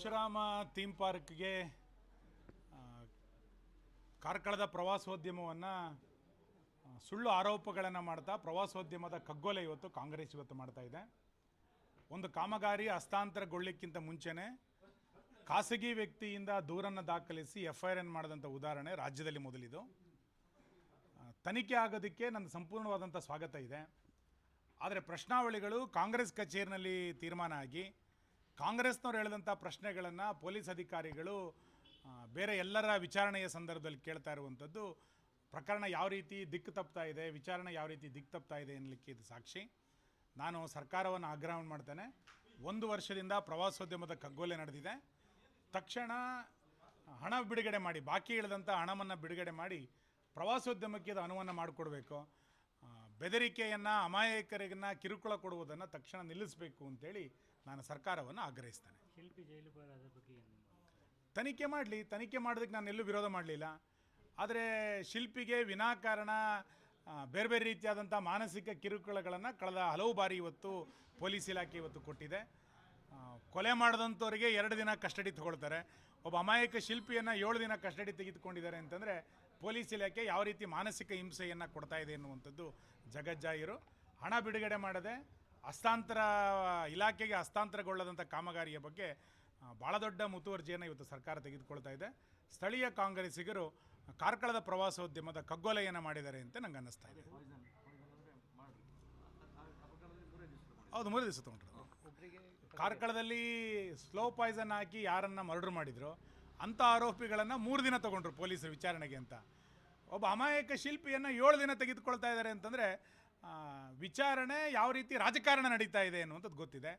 Parashurama theme ಪಾರ್ಕ್ಗೆ ಕಾರ್ಕಳದ ಪ್ರವಾಸೋದ್ಯಮವನ್ನು ಸುಳ್ಳು ಆರೋಪಗಳನ್ನು ಮಾಡ್ತಾ, ಪ್ರವಾಸೋದ್ಯಮದ ಕಗ್ಗೊಲೆ ಇವತ್ತು ಕಾಂಗ್ರೆಸ್ ಇವತ್ತು ಮಾಡ್ತಾ ಇದೆ. ಒಂದು ಕಾಮಗಾರಿ ಹಸ್ತಾಂತರಗೊಳ್ಳಿಕ್ಕಿಂತ ಮುಂಚೆನೇ ಖಾಸಗಿ ವ್ಯಕ್ತಿಯಿಂದ ದೂರನ್ನು ದಾಖಲಿಸಿ ಎಫ್ ಐ ಆರ್ ಎನ್ ಮಾಡಿದಂಥ ಉದಾಹರಣೆ ರಾಜ್ಯದಲ್ಲಿ ಮೊದಲಿದು ತನಿಖೆ ಆಗೋದಕ್ಕೆ ನನ್ನ ಸಂಪೂರ್ಣವಾದಂಥ ಸ್ವಾಗತ ಇದೆ. ಆದರೆ ಪ್ರಶ್ನಾವಳಿಗಳು ಕಾಂಗ್ರೆಸ್ ಕಚೇರಿನಲ್ಲಿ ತೀರ್ಮಾನ ಆಗಿ ಕಾಂಗ್ರೆಸ್ನವ್ರು ಹೇಳಿದಂಥ ಪ್ರಶ್ನೆಗಳನ್ನು ಪೊಲೀಸ್ ಅಧಿಕಾರಿಗಳು ಬೇರೆ ಎಲ್ಲರ ವಿಚಾರಣೆಯ ಸಂದರ್ಭದಲ್ಲಿ ಕೇಳ್ತಾ ಇರುವಂಥದ್ದು, ಪ್ರಕರಣ ಯಾವ ರೀತಿ ದಿಕ್ಕು ತಪ್ತಾ ಇದೆ, ವಿಚಾರಣೆ ಯಾವ ರೀತಿ ದಿಕ್ಕು ತಪ್ತಾ ಇದೆ ಎನ್ನಲಿಕ್ಕೆ ಇದು ಸಾಕ್ಷಿ. ನಾನು ಸರ್ಕಾರವನ್ನು ಆಗ್ರಹ ಮಾಡ್ತೇನೆ. ಒಂದು ವರ್ಷದಿಂದ ಪ್ರವಾಸೋದ್ಯಮದ ಕಗ್ಗೊಲೆ ನಡೆದಿದೆ. ತಕ್ಷಣ ಹಣ ಬಿಡುಗಡೆ ಮಾಡಿ, ಬಾಕಿ ಇಳಿದಂಥ ಹಣವನ್ನು ಬಿಡುಗಡೆ ಮಾಡಿ ಪ್ರವಾಸೋದ್ಯಮಕ್ಕೆ ಇದು ಅನುವನ್ನು ಮಾಡಿಕೊಡ್ಬೇಕು. ಬೆದರಿಕೆಯನ್ನು, ಅಮಾಯಕರಿಗನ್ನ ಕಿರುಕುಳ ಕೊಡುವುದನ್ನು ತಕ್ಷಣ ನಿಲ್ಲಿಸಬೇಕು ಅಂತೇಳಿ ನಾನು ಸರ್ಕಾರವನ್ನು ಆಗ್ರಹಿಸ್ತೇನೆ. ಶಿಲ್ಪಿ ಜೈಲು ಪಾಲಾದ ಬಗ್ಗೆ ತನಿಖೆ ಮಾಡಲಿ ತನಿಖೆ ಮಾಡೋದಕ್ಕೆ ನಾನು ಎಲ್ಲೂ ವಿರೋಧ ಮಾಡಲಿಲ್ಲ. ಆದರೆ ಶಿಲ್ಪಿಗೆ ವಿನಾಕಾರಣ ಬೇರೆ ಬೇರೆ ರೀತಿಯಾದಂಥ ಮಾನಸಿಕ ಕಿರುಕುಳಗಳನ್ನು ಕಳೆದ ಹಲವು ಬಾರಿ ಇವತ್ತು ಪೊಲೀಸ್ ಇಲಾಖೆ ಇವತ್ತು ಕೊಟ್ಟಿದೆ. ಕೊಲೆ ಮಾಡಿದಂಥವ್ರಿಗೆ ಎರಡು ದಿನ ಕಸ್ಟಡಿ ತಗೊಳ್ತಾರೆ. ಒಬ್ಬ ಅಮಾಯಕ ಶಿಲ್ಪಿಯನ್ನು ಏಳು ದಿನ ಕಸ್ಟಡಿ ತೆಗೆದುಕೊಂಡಿದ್ದಾರೆ ಅಂತಂದರೆ ಪೊಲೀಸ್ ಇಲಾಖೆ ಯಾವ ರೀತಿ ಮಾನಸಿಕ ಹಿಂಸೆಯನ್ನು ಕೊಡ್ತಾ ಇದೆ ಎನ್ನುವಂಥದ್ದು ಜಗಜ್ಜಾಯಿರು ಹಣ ಬಿಡುಗಡೆ ಮಾಡದೆ ಹಸ್ತಾಂತರ ಇಲಾಖೆಗೆ ಹಸ್ತಾಂತರಗೊಳ್ಳದಂಥ ಕಾಮಗಾರಿಯ ಬಗ್ಗೆ ಭಾಳ ದೊಡ್ಡ ಮುತುವರ್ಜಿಯನ್ನು ಇವತ್ತು ಸರ್ಕಾರ ತೆಗೆದುಕೊಳ್ತಾ ಇದೆ. ಸ್ಥಳೀಯ ಕಾಂಗ್ರೆಸ್ಸಿಗರು ಕಾರ್ಕಳದ ಪ್ರವಾಸೋದ್ಯಮದ ಕಗ್ಗೊಲೆಯನ್ನು ಮಾಡಿದ್ದಾರೆ ಅಂತ ನಂಗೆ ಅನ್ನಿಸ್ತಾ ಇದೆ. ಹೌದು, ಮೂರು ದಿವಸ ತೊಗೊಂಡ್ರು ಕಾರ್ಕಳದಲ್ಲಿ ಸ್ಲೋ ಪಾಯ್ಸನ್ ಹಾಕಿ ಯಾರನ್ನ ಮರ್ಡರ್ ಮಾಡಿದ್ರು, ಅಂಥ ಆರೋಪಿಗಳನ್ನು ಮೂರು ದಿನ ತಗೊಂಡ್ರು ಪೊಲೀಸರು ವಿಚಾರಣೆಗೆ ಅಂತ. ಒಬ್ಬ ಅಮಾಯಕ ಶಿಲ್ಪಿಯನ್ನು ಏಳು ದಿನ ತೆಗೆದುಕೊಳ್ತಾ ಇದ್ದಾರೆ ಅಂತಂದರೆ ವಿಚಾರಣೆ ಯಾವ ರೀತಿ ರಾಜಕಾರಣ ನಡೀತಾ ಇದೆ ಅನ್ನುವಂಥದ್ದು ಗೊತ್ತಿದೆ.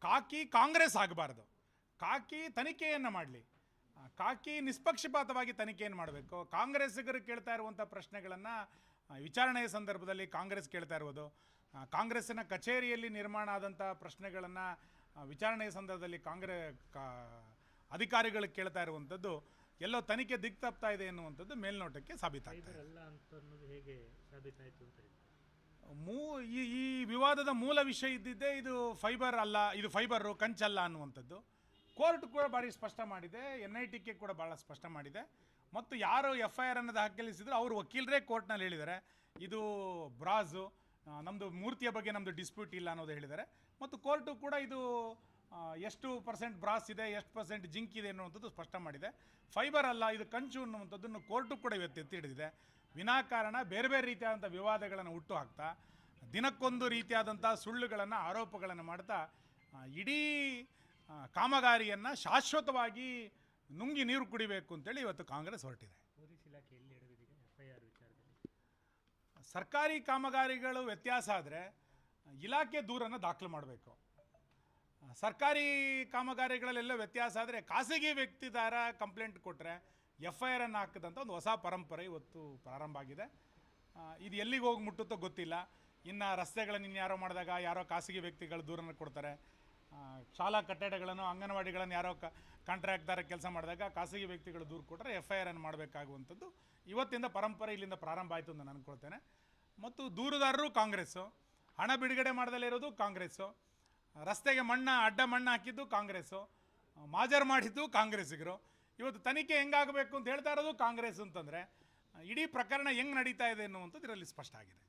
ಕಾಕಿ ಕಾಂಗ್ರೆಸ್ ಆಗಬಾರ್ದು. ಕಾಕಿ ತನಿಖೆಯನ್ನು ಮಾಡಲಿ. ಕಾಕಿ ನಿಷ್ಪಕ್ಷಪಾತವಾಗಿ ತನಿಖೆಯನ್ನು ಮಾಡಬೇಕು. ಕಾಂಗ್ರೆಸ್ಸಿಗರು ಕೇಳ್ತಾ ಇರುವಂಥ ಪ್ರಶ್ನೆಗಳನ್ನು ವಿಚಾರಣೆಯ ಸಂದರ್ಭದಲ್ಲಿ ಕಾಂಗ್ರೆಸ್ ಕೇಳ್ತಾ ಇರ್ಬೋದು. ಕಾಂಗ್ರೆಸ್ಸಿನ ಕಚೇರಿಯಲ್ಲಿ ನಿರ್ಮಾಣ ಆದಂಥ ಪ್ರಶ್ನೆಗಳನ್ನು ವಿಚಾರಣೆಯ ಸಂದರ್ಭದಲ್ಲಿ ಕಾಂಗ್ರೆ, ಕಾ, ಅಧಿಕಾರಿಗಳು ಕೇಳ್ತಾ ಇರುವಂಥದ್ದು ಎಲ್ಲೋ ತನಿಖೆ ದಿಕ್ತಪ್ತಾ ಇದೆ ಎನ್ನುವಂಥದ್ದು ಮೇಲ್ನೋಟಕ್ಕೆ ಸಾಬೀತಾಗ್ತಾ ಮೂ, ಈ ಈ ವಿವಾದದ ಮೂಲ ವಿಷಯ ಇದ್ದಿದ್ದೇ ಇದು ಫೈಬರ್ ಅಲ್ಲ, ಇದು ಫೈಬರು, ಕಂಚಲ್ಲ ಅನ್ನುವಂಥದ್ದು. ಕೋರ್ಟ್ ಕೂಡ ಭಾರಿ ಸ್ಪಷ್ಟ ಮಾಡಿದೆ ಎನ್ ಐ ಟಿಗೆ ಕೂಡ ಭಾಳ ಸ್ಪಷ್ಟ ಮಾಡಿದೆ. ಮತ್ತು ಯಾರು ಎಫ್ ಐ ಆರ್ ಅನ್ನೋದು ದಾಖಲಿಸಿದ್ರು ಅವರು ವಕೀಲರೇ ಕೋರ್ಟ್ನಲ್ಲಿ ಹೇಳಿದ್ದಾರೆ. ಇದು ಬ್ರಾಜು ನಮ್ಮದು ಮೂರ್ತಿಯ ಬಗ್ಗೆ ನಮ್ಮದು ಡಿಸ್ಪ್ಯೂಟ್ ಇಲ್ಲ ಅನ್ನೋದು ಹೇಳಿದ್ದಾರೆ. ಮತ್ತು ಕೋರ್ಟು ಕೂಡ ಇದು ಎಷ್ಟು ಪರ್ಸೆಂಟ್ ಬ್ರಾಸ್ ಇದೆ ಎಷ್ಟು ಪರ್ಸೆಂಟ್ ಜಿಂಕ್ ಇದೆ ಅನ್ನುವಂಥದ್ದು ಸ್ಪಷ್ಟ ಮಾಡಿದೆ. ಫೈಬರ್ ಅಲ್ಲ ಇದು ಕಂಚು ಅನ್ನುವಂಥದ್ದನ್ನು ಕೋರ್ಟು ಕೂಡ ಇವತ್ತು ಎತ್ತಿ ಹಿಡಿದಿದೆ. ವಿನಾಕಾರಣ ಬೇರೆ ಬೇರೆ ರೀತಿಯಾದಂಥ ವಿವಾದಗಳನ್ನು ಹುಟ್ಟು ಹಾಕ್ತಾ ದಿನಕ್ಕೊಂದು ರೀತಿಯಾದಂಥ ಸುಳ್ಳುಗಳನ್ನು ಆರೋಪಗಳನ್ನು ಮಾಡ್ತಾ ಇಡೀ ಕಾಮಗಾರಿಯನ್ನು ಶಾಶ್ವತವಾಗಿ ನುಂಗಿ ನೀರು ಕುಡಿಬೇಕು ಅಂತೇಳಿ ಇವತ್ತು ಕಾಂಗ್ರೆಸ್ ಹೊರಟಿದೆ. ಸರ್ಕಾರಿ ಕಾಮಗಾರಿಗಳು ವ್ಯತ್ಯಾಸ ಆದರೆ ಇಲಾಖೆ ದೂರನ್ನು ದಾಖಲು ಮಾಡಬೇಕು. ಸರ್ಕಾರಿ ಕಾಮಗಾರಿಗಳಲ್ಲೆಲ್ಲ ವ್ಯತ್ಯಾಸ ಆದರೆ ಖಾಸಗಿ ವ್ಯಕ್ತಿದಾರ ಕಂಪ್ಲೇಂಟ್ ಕೊಟ್ಟರೆ ಎಫ್ ಐ ಆರನ್ನು ಹಾಕಿದಂಥ ಒಂದು ಹೊಸ ಪರಂಪರೆ ಇವತ್ತು ಪ್ರಾರಂಭ ಆಗಿದೆ. ಇದು ಎಲ್ಲಿಗೆ ಹೋಗಿ ಮುಟ್ಟುತ್ತೋ ಗೊತ್ತಿಲ್ಲ. ಇನ್ನು ರಸ್ತೆಗಳನ್ನು ಇನ್ಯಾರೋ ಮಾಡಿದಾಗ ಯಾರೋ ಖಾಸಗಿ ವ್ಯಕ್ತಿಗಳು ದೂರನ್ನು ಕೊಡ್ತಾರೆ. ಶಾಲಾ ಕಟ್ಟಡಗಳನ್ನು, ಅಂಗನವಾಡಿಗಳನ್ನು ಯಾರೋ ಕ ಕಾಂಟ್ರಾಕ್ಟ್ದಾರ ಕೆಲಸ ಮಾಡಿದಾಗ ಖಾಸಗಿ ವ್ಯಕ್ತಿಗಳು ದೂರು ಕೊಟ್ಟರೆ ಎಫ್ ಐ ಆರನ್ನು ಮಾಡಬೇಕಾಗುವಂಥದ್ದು ಇವತ್ತಿಂದ ಪರಂಪರೆ ಇಲ್ಲಿಂದ ಪ್ರಾರಂಭ ಆಯಿತು ಅಂತ ನಾನು ಅನ್ಕೊಳ್ತೇನೆ. ಮತ್ತು ದೂರುದಾರರು ಕಾಂಗ್ರೆಸ್ಸು, ಹಣ ಬಿಡುಗಡೆ ಮಾಡದಲ್ಲೇ ಇರೋದು ಕಾಂಗ್ರೆಸ್ಸು. ರಸ್ತೆಗೆ ಮಣ್ಣ, ಅಡ್ಡ ಮಣ್ಣು ಹಾಕಿದ್ದು ಕಾಂಗ್ರೆಸ್ಸು. ಮಾಜರ್ ಮಾಡಿದ್ದು ಕಾಂಗ್ರೆಸ್ಸಿಗರು. ಇವತ್ತು ತನಿಖೆ ಹೆಂಗಾಗಬೇಕು ಅಂತ ಹೇಳ್ತಾ ಇರೋದು ಕಾಂಗ್ರೆಸ್ ಅಂತಂದರೆ, ಇಡೀ ಪ್ರಕರಣ ಹೆಂಗೆ ನಡೀತಾ ಇದೆ ಅನ್ನುವಂಥದ್ದು ಇದರಲ್ಲಿ ಸ್ಪಷ್ಟ ಆಗಿದೆ.